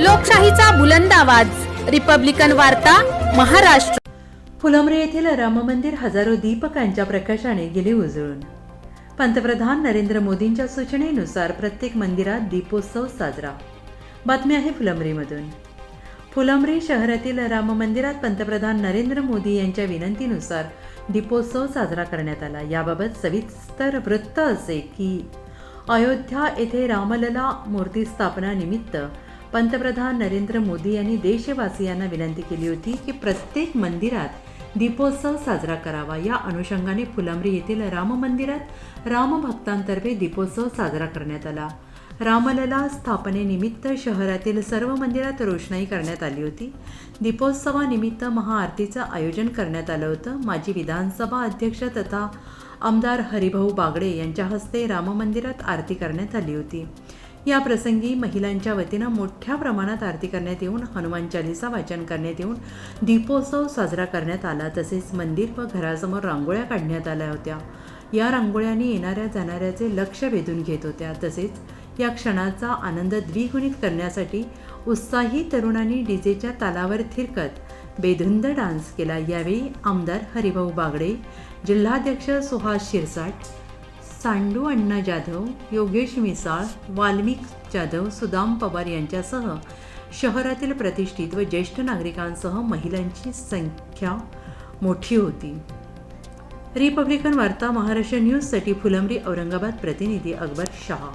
लोकशाहीचा बुलंद आवाज. रिपब्लिकन वार्ता महाराष्ट्र. फुलंब्री येथील राम मंदिर हजारो दीपकांच्या प्रकाशाने गेले उजळून. पंतप्रधान नरेंद्र मोदींच्या सूचनेनुसार प्रत्येक मंदिरात दीपोत्सव साजरा. बातमी आहे फुलंब्रीमधून. फुलंब्री शहरातील राम मंदिरात पंतप्रधान नरेंद्र मोदी यांच्या विनंतीनुसार दीपोत्सव साजरा करण्यात आला. याबाबत सविस्तर वृत्त असे की अयोध्या येथे रामलला मूर्ती स्थापना निमित्त पंतप्रधान नरेंद्र मोदी यांनी देशवासियांना विनंती केली होती की प्रत्येक मंदिरात दीपोत्सव साजरा करावा. या अनुषंगाने फुलंब्री येथील राम मंदिरात रामभक्तांतर्फे दीपोत्सव साजरा करण्यात आला. रामलला स्थापनेनिमित्त शहरातील सर्व मंदिरात रोषणाई करण्यात आली होती. दीपोत्सवानिमित्त महाआरतीचं आयोजन करण्यात आलं होतं. माजी विधानसभा अध्यक्ष तथा आमदार हरिभाऊ बागडे यांच्या हस्ते राममंदिरात आरती करण्यात आली होती. या प्रसंगी महिलांच्या वतीनं मोठ्या प्रमाणात आरती करण्यात येऊन हनुमान चालिसा वाचन करण्यात येऊन दीपोत्सव साजरा करण्यात आला. तसेच मंदिर व घरासमोर रांगोळ्या काढण्यात आल्या होत्या. या रांगोळ्यांनी येणाऱ्या जाणाऱ्याचे लक्ष वेधून घेत होत्या. तसेच या क्षणाचा आनंद द्विगुणित करण्यासाठी उत्साही तरुणांनी डीजेच्या तालावर थिरकत बेधुंद डान्स केला. यावेळी आमदार हरिभाऊ बागडे जिल्हाध्यक्ष सुहास शिरसाट सांडू अण्णा जाधव योगेश मिसाळ वाल्मिक जाधव सुदाम पवार यांच्यासह शहरातील प्रतिष्ठित व ज्येष्ठ नागरिकांसह महिलांची संख्या मोठी होती. रिपब्लिकन वार्ता महाराष्ट्र न्यूजसाठी फुलंब्री औरंगाबाद प्रतिनिधी अकबर शहा.